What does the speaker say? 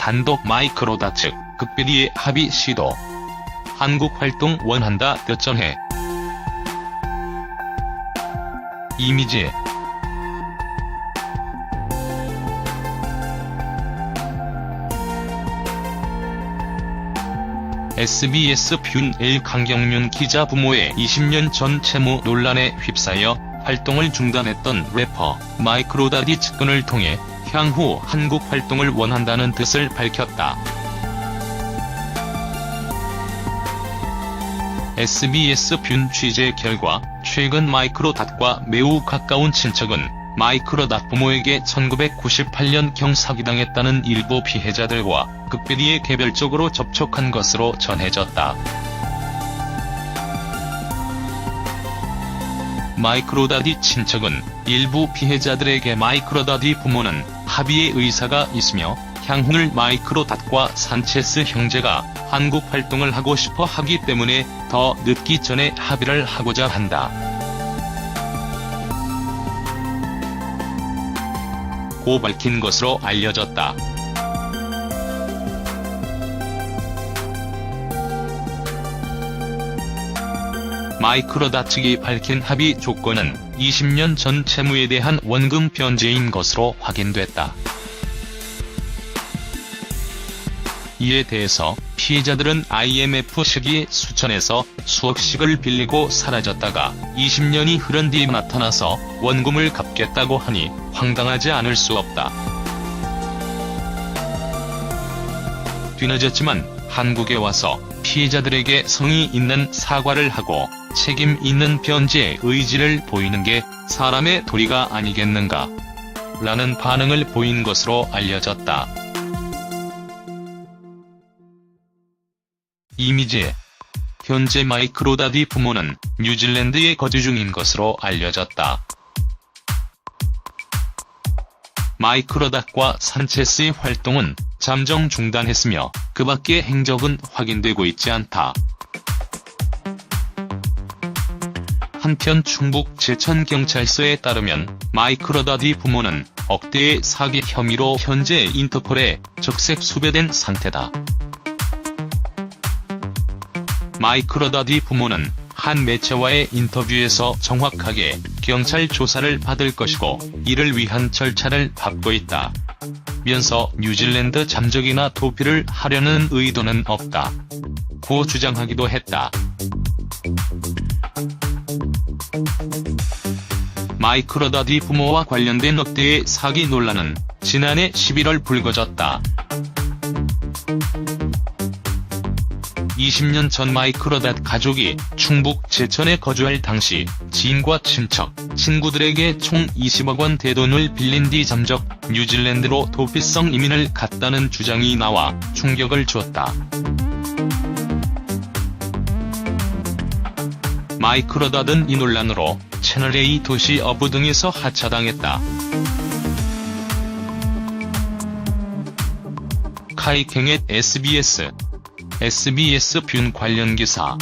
단독 마이크로다 측 극비리의 합의 시도. 한국 활동 원한다 뼈전해. 이미지 SBS 뷰일 강경윤 기자 부모의 20년 전 채무 논란에 휩싸여 활동을 중단했던 래퍼 마이크로다디 측근을 통해 향후 한국 활동을 원한다는 뜻을 밝혔다. SBS 뷰 취재 결과 최근 마이크로닷과 매우 가까운 친척은 마이크로닷 부모에게 1998년경 사기당했다는 일부 피해자들과 극비리에 개별적으로 접촉한 것으로 전해졌다. 마이크로다디 친척은 일부 피해자들에게 마이크로다디 부모는 합의의 의사가 있으며 향후를 마이크로닷과 산체스 형제가 한국 활동을 하고 싶어 하기 때문에 더 늦기 전에 합의를 하고자 한다. 고 밝힌 것으로 알려졌다. 마이크로 다 측이 밝힌 합의 조건은 20년 전 채무에 대한 원금 변제인 것으로 확인됐다. 이에 대해서 피해자들은 IMF 시기 수천에서 수억씩을 빌리고 사라졌다가 20년이 흐른 뒤 나타나서 원금을 갚겠다고 하니 황당하지 않을 수 없다. 뒤늦었지만 한국에 와서 피해자들에게 성의 있는 사과를 하고 책임 있는 변제의 의지를 보이는 게 사람의 도리가 아니겠는가? 라는 반응을 보인 것으로 알려졌다. 이미지 현재 마이크로다디 부모는 뉴질랜드에 거주 중인 것으로 알려졌다. 마이크로닷과 산체스의 활동은 잠정 중단했으며 그 밖의 행적은 확인되고 있지 않다. 한편 충북 제천경찰서에 따르면 마이크로다디 부모는 억대의 사기 혐의로 현재 인터폴에 적색 수배된 상태다. 마이크로다디 부모는 한 매체와의 인터뷰에서 정확하게 경찰 조사를 받을 것이고 이를 위한 절차를 밟고 있다. 면서 뉴질랜드 잠적이나 도피를 하려는 의도는 없다. 고 주장하기도 했다. 마이크로다디 부모와 관련된 억대의 사기 논란은 지난해 11월 불거졌다. 20년 전 마이크로닷 가족이 충북 제천에 거주할 당시 지인과 친척, 친구들에게 총 20억 원 대돈을 빌린 뒤 잠적 뉴질랜드로 도피성 이민을 갔다는 주장이 나와 충격을 주었다. 마이크로닷은 이 논란으로 채널A 도시 어부 등에서 하차당했다. 카이캥의 SBS SBS 뷰 관련 기사